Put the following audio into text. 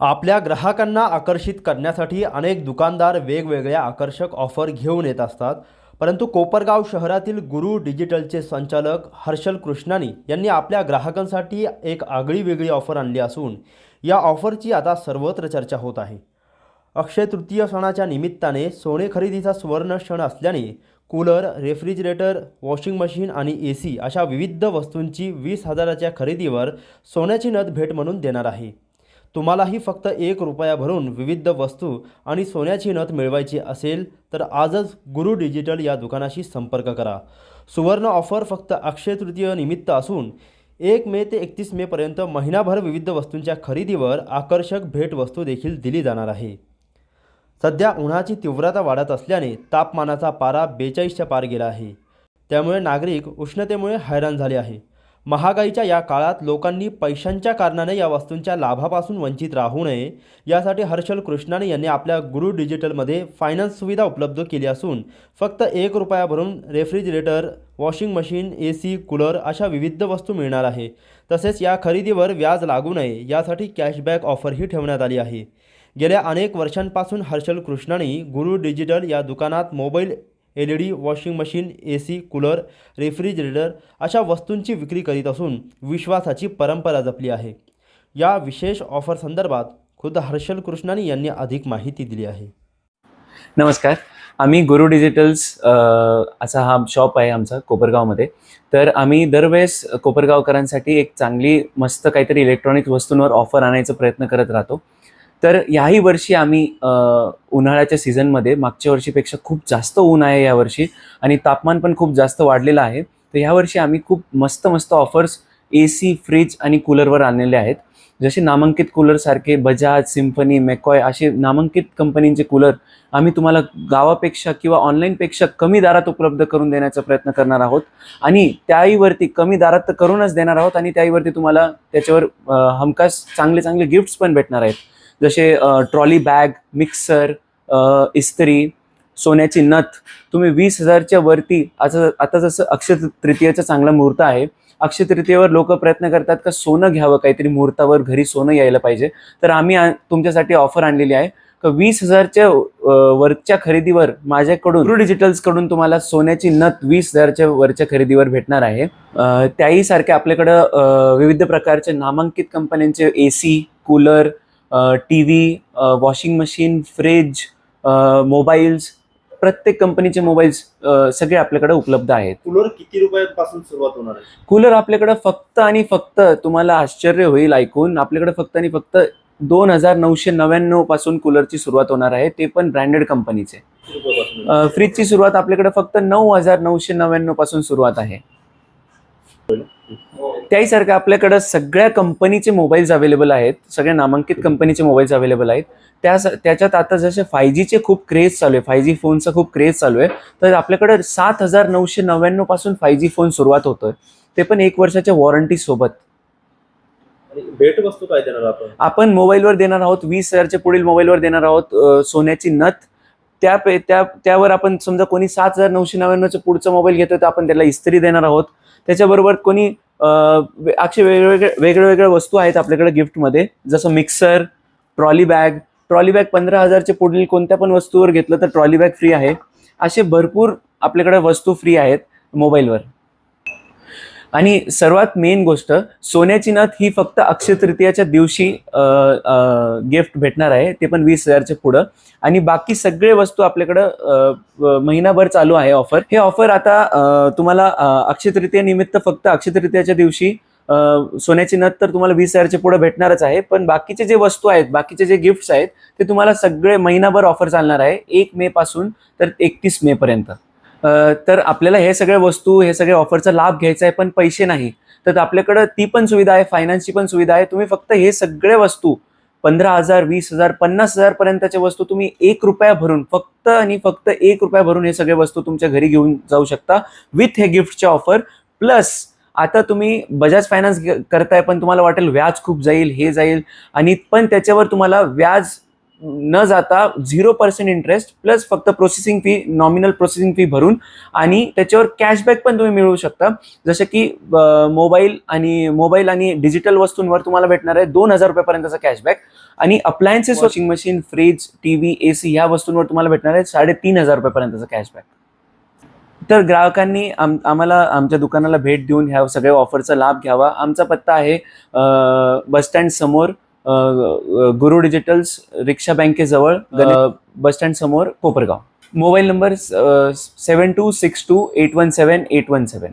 आपल्या ग्राहकांना आकर्षित करण्यासाठी अनेक दुकानदार वेगवेगळ्या आकर्षक ऑफर घेऊन येत असतात. परंतु कोपरगाव शहरातील गुरु डिजिटलचे संचालक हर्षल कृष्णानी यांनी आपल्या ग्राहकांसाठी एक आगळी वेगळी ऑफर आणली असून या ऑफरची आता सर्वत्र चर्चा होत आहे. अक्षय तृतीय सणाच्या निमित्ताने सोने खरेदीचा सुवर्ण क्षण असल्याने कूलर रेफ्रिजरेटर वॉशिंग मशीन आणि ए सी अशा विविध वस्तूंची वीस हजाराच्या खरेदीवर सोन्याची नथ भेट म्हणून देणार आहे. तुम्हालाही फक्त एक रुपया भरून विविध वस्तू आणि सोन्याची नथ मिळवायची असेल तर आजच गुरु डिजिटल या दुकानाशी संपर्क करा. सुवर्ण ऑफर फक्त अक्षय तृतीय निमित्त असून एक मे ते एकतीस मेपर्यंत महिनाभर विविध वस्तूंच्या खरेदीवर आकर्षक भेटवस्तू देखील दिली जाणार आहे. सध्या उन्हाची तीव्रता वाढत असल्याने तापमानाचा पारा बेचाळीसच्या पार गेला आहे. त्यामुळे नागरिक उष्णतेमुळे हैराण झाले आहे. महागाईच्या या काळात लोकांनी पैशांच्या कारणाने या वस्तूंच्या लाभापासून वंचित राहू नये यासाठी हर्षल कृष्णाने यांनी आपल्या गुरु डिजिटलमध्ये फायनान्स सुविधा उपलब्ध केली असून फक्त एक रुपया भरून refrigerator washing machine A C cooler अशा विविध वस्तू मिळणार आहे. तसेच या खरेदीवर व्याज लागू नये यासाठी कॅशबॅक ऑफरही ठेवण्यात आली आहे. गेल्या अनेक वर्षांपासून हर्षल कृष्णानी गुरु डिजिटल या दुकानात mobile L E D washing machine A C cooler refrigerator अशा वस्तूंची विक्री करीत असून विश्वासाची परंपरा जपली आहे. या विशेष ऑफर संदर्भात खुद्द हर्षल कृष्णानी यांनी अधिक माहिती दिली आहे. नमस्कार. आम्ही गुरु डिजिटल्स असा हा शॉप आहे आमचा कोपरगावमध्ये. तर आम्ही दरवेळेस कोपरगावकरांसाठी एक चांगली मस्त काहीतरी इलेक्ट्रॉनिक वस्तूंवर ऑफर आणायचा प्रयत्न करत राहतो. तर याही वर्षी आम्ही उन्हाळ्याच्या सीझनमध्ये मागच्या वर्षीपेक्षा खूप जास्त ऊन आहे यावर्षी आणि तापमान पण खूप जास्त वाढलेलं आहे. तर यावर्षी आम्ही खूप मस्त मस्त ऑफर्स ए सी फ्रीज आणि कूलरवर आणलेले आहेत. जसे नामांकित कूलरसारखे बजाज सिम्फनी मेकॉय असे नामांकित कंपनींचे कूलर आम्ही तुम्हाला गावापेक्षा किंवा ऑनलाईनपेक्षा कमी दरात उपलब्ध करून देण्याचा प्रयत्न करणार आहोत. आणि त्याहीवरती कमी दरात तर करूनच देणार आहोत आणि त्याहीवरती तुम्हाला त्याच्यावर हमखास चांगले चांगले गिफ्ट्स पण भेटणार आहेत. जसे ट्रॉली बॅग मिक्सर इस्त्री सोन्याची नथ. तुम्ही वीस हजारच्या वरती आता आता जसं अक्षय तृतीयाचा चांगला मुहूर्त आहे अक्षय तृतीयेवर लोक प्रयत्न करतात का सोनं घ्यावं काहीतरी मुहूर्तावर घरी सोनं यायला पाहिजे? तर आम्ही तुमच्यासाठी ऑफर आणलेली आहे का वीस हजारच्या वरच्या खरेदीवर माझ्याकडून ट्रू डिजिटल्सकडून तुम्हाला सोन्याची नथ वीस हजारच्या वरच्या खरेदीवर भेटणार आहे. त्याही सारखे आपल्याकडं विविध प्रकारचे नामांकित कंपन्यांचे A C cooler T V washing machine fridge mobiles प्रत्येक कंपनीचे मोबाईल्स सगळे आपल्याकडे उपलब्ध आहेत. कूलर किती रुपयापासून सुरुवात होणार आहे? कूलर आपल्याकडे फक्त आणि फक्त तुम्हाला आश्चर्य होईल ऐकून आपल्याकडे फक्त आणि फक्त दोन हजार नऊशे नव्याण्णवपासून कूलरची सुरुवात होणार आहे ते पण ब्रँडेड कंपनीचे. किती रुपयापासून. अ, फ्रीजची सुरुवात आपल्याकडे फक्त नऊ हजार नऊशे नव्याण्णवपासून सुरुवात आहे. त्याहीसारखं आपल्याकडं सगळ्या कंपनीचे मोबाईल्स अवेलेबल आहेत सगळ्या नामांकित कंपनीचे मोबाईल्स अवेलेबल आहेत. त्या त्याच्यात आता जसे फाय जीचे खूप क्रेज चालू आहे फाय जी फोनचा खूप क्रेज चालू आहे तर आपल्याकडे सात हजार नऊशे नव्याण्णवपासून फाय जी फोन सुरुवात होतोय. ते पण एक वर्षाच्या वॉरंटी सोबत. भेटवस्तू काय देणार आपण? आपण मोबाईलवर देणार आहोत वीस हजारच्या पुढील मोबाईलवर देणार आहोत सोन्याची नथ. त्या पे- त्या त्यावर आपण समजा कोणी सात हजार नऊशे नव्याण्णवचा पुढचा मोबाईल घेतोय तर आपण त्याला इस्त्री देणार आहोत. त्याच्याबरोबर कोणी अक्षय वेगवेगळ्या असे वेगवेगळे वेगळ्या वेगळ्या वस्तू आहेत आपल्याकडे गिफ्टमध्ये. जसं mixer trolley bag. Trolley bag पंधरा हजारचे पुढील कोणत्या पण वस्तूवर घेतलं तर ट्रॉली बॅग फ्री आहे. असे भरपूर आपल्याकडे वस्तू फ्री आहेत मोबाईलवर. आणि सर्वात मेन गोष्ट सोन्याची नथ ही फक्त अक्षय तृतीयाच्या दिवशी गिफ्ट भेटणार आहे. ते पण वीस हजारच्या पुढं. आणि बाकी सगळे वस्तू आपल्याकडं महिनाभर चालू आहे ऑफर हे ऑफर आता तुम्हाला अक्षय तृतीयानिमित्त फक्त अक्षय तृतीयाच्या दिवशी सोन्याची नथ तर तुम्हाला वीस हजारच्या पुढे भेटणारच आहे. पण बाकीचे जे वस्तू आहेत बाकीचे जे गिफ्ट्स आहेत ते तुम्हाला सगळे महिनाभर ऑफर चालणार आहे. एक मे पासून तर एकतीस मे पर्यंत. तर आपल्याला हे सगळ्या वस्तू हे सगळ्या ऑफरचा लाभ घ्यायचा आहे पण पैसे नाही. तर आपल्याकडं ती पण सुविधा आहे फायनान्सची पण सुविधा आहे. तुम्ही फक्त हे सगळे वस्तू पंधरा हजार वीस हजार पन्नास हजार पर्यंतच्या वस्तू तुम्ही एक रुपया भरून फक्त आणि फक्त एक रुपया भरून हे सगळे वस्तू तुमच्या घरी घेऊन जाऊ शकता विथ हे गिफ्टच्या ऑफर प्लस आता तुम्ही बजाज फायनान्स करताय पण तुम्हाला वाटेल व्याज खूप जाईल हे जाईल. आणि पण त्याच्यावर तुम्हाला व्याज न जाता झिरो पर्सेंट इंटरेस्ट प्लस फक्त processing fee nominal processing fee भरून आणि त्याच्यावर कॅशबॅक पण तुम्ही मिळवू शकता. जसं की मोबाईल आणि मोबाईल आणि डिजिटल वस्तूंवर तुम्हाला भेटणार आहे दोन हजार रुपयापर्यंतचा कॅशबॅक आणि appliances washing machine fridge TV AC ह्या वस्तूंवर तुम्हाला भेटणार आहे साडेतीन हजार रुपयापर्यंतचा कॅशबॅक तर ग्राहकांनी आम आम्हाला आमच्या दुकानाला भेट देऊन ह्या सगळ्या ऑफरचा लाभ घ्यावा. आमचा पत्ता आहे बसस्टँड समोर गुरु डिजिटल्स रिक्षा बँकेजवळ बस स्टँड समोर Kopargaon. Mobile number seven two six two eight one seven eight one seven